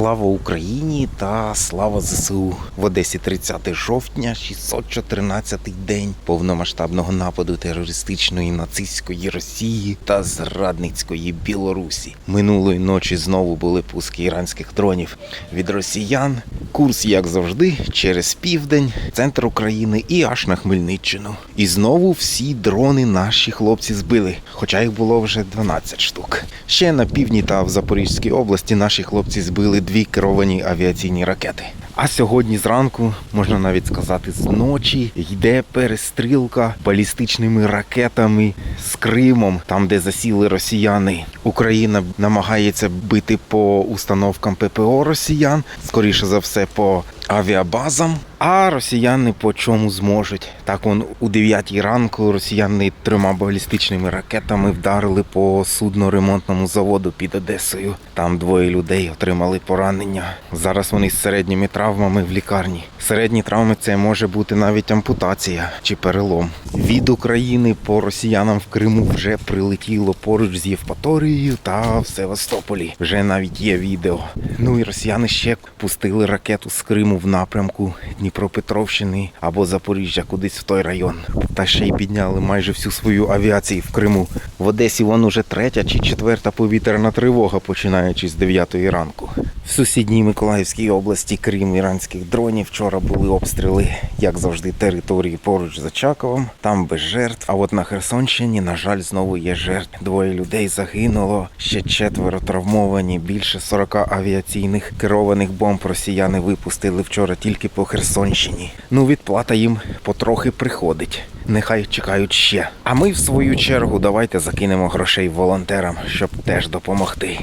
Слава Україні та слава ЗСУ в Одесі 30 жовтня, 614-й день повномасштабного нападу терористичної нацистської Росії та зрадницької Білорусі. Минулої ночі знову були пуски іранських дронів від росіян. Курс, як завжди, через південь, центр України і аж на Хмельниччину. І знову всі дрони наші хлопці збили, хоча їх було вже 12 штук. Ще на півдні та в Запорізькій області наші хлопці збили дві керовані авіаційні ракети. А сьогодні зранку, можна навіть сказати, з ночі йде перестрілка балістичними ракетами з Кримом, там де засіли росіяни. Україна намагається бити по установкам ППО росіян, скоріше за все, по авіабазам. А росіяни по чому зможуть? Так он у 9 ранку росіяни трьома балістичними ракетами вдарили по судно-ремонтному заводу під Одесою. Там двоє людей отримали поранення. Зараз вони з середніми травмами в лікарні. Середні травми це може бути навіть ампутація чи перелом. Від України по росіянам в Криму вже прилетіло поруч з Євпаторією та в Севастополі. Вже навіть є відео. Ну і росіяни ще пустили ракету з Криму в напрямку Дніпропетровщини або Запоріжжя, кудись в той район. Та ще й підняли майже всю свою авіацію в Криму. В Одесі вон уже третя чи четверта повітряна тривога, починаючи з 9 ранку. В сусідній Миколаївській області, крім іранських дронів, вчора були обстріли, як завжди, території поруч з Очаковом. Там без жертв. А от на Херсонщині, на жаль, знову є жертв. Двоє людей загинуло, ще четверо травмовані. Більше 40 авіаційних керованих бомб росіяни випустили вчора тільки по Херсонщині. Ну, відплата їм потрохи приходить. Нехай чекають ще. А ми, в свою чергу, давайте закинемо грошей волонтерам, щоб теж допомогти.